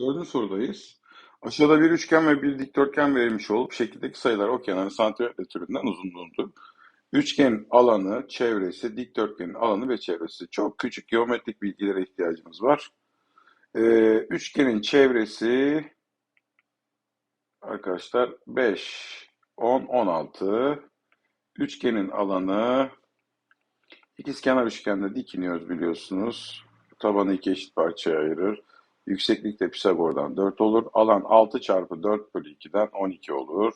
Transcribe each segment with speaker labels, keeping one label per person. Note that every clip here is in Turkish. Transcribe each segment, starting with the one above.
Speaker 1: Dördüncü sorudayız. Aşağıda bir üçgen ve bir dikdörtgen verilmiş olup şekildeki sayılar o kenarın santimetre türünden uzunluğundur. Üçgenin alanı, çevresi, dikdörtgenin alanı ve çevresi. Çok küçük geometrik bilgilere ihtiyacımız var. Ee, üçgenin çevresi arkadaşlar 5, 10, 16. Üçgenin alanı ikizkenar üçgende dikiniyoruz biliyorsunuz. Tabanı iki eşit parçaya ayırır. Yükseklik de Pisagor'dan 4 olur. Alan 6 çarpı 4 bölü 2'den 12 olur.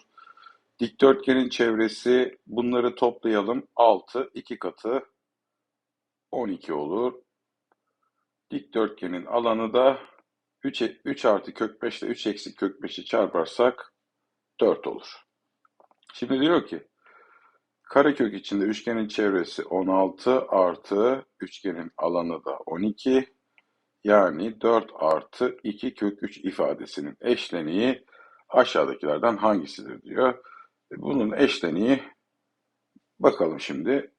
Speaker 1: Dikdörtgenin çevresi bunları toplayalım. 6 2 katı 12 olur. Dikdörtgenin alanı da 3, 3 artı kök 5 ile 3 eksi kök 5'i çarparsak 4 olur. Şimdi diyor ki karekök içinde üçgenin çevresi 16 artı üçgenin alanı da 12 yani 4 artı 2 kök 3 ifadesinin eşleniği aşağıdakilerden hangisidir diyor. E, Bunun eşleniği bakalım şimdi.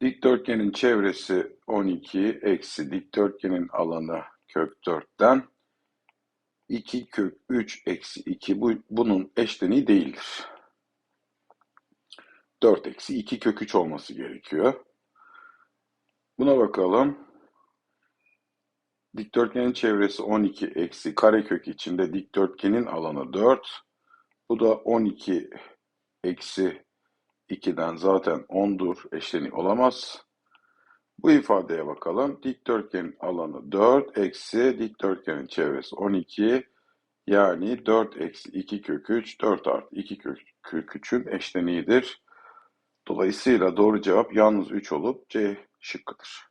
Speaker 1: Dikdörtgenin çevresi 12 eksi dikdörtgenin alanı kök 4'ten 2 kök 3 eksi 2 bu, bunun eşleniği değildir. 4 eksi 2 kök 3 olması gerekiyor. Buna bakalım. Dikdörtgenin çevresi 12 eksi karekök içinde dikdörtgenin alanı 4. Bu da 12 eksi 2'den zaten 10'dur. Eşleni olamaz. Bu ifadeye bakalım. Dikdörtgenin alanı 4 eksi dikdörtgenin çevresi 12. Yani 4 eksi 2 kök 3, 4 artı 2 kök, kök 3'ün eşleniğidir. Dolayısıyla doğru cevap yalnız 3 olup C şıkkıdır.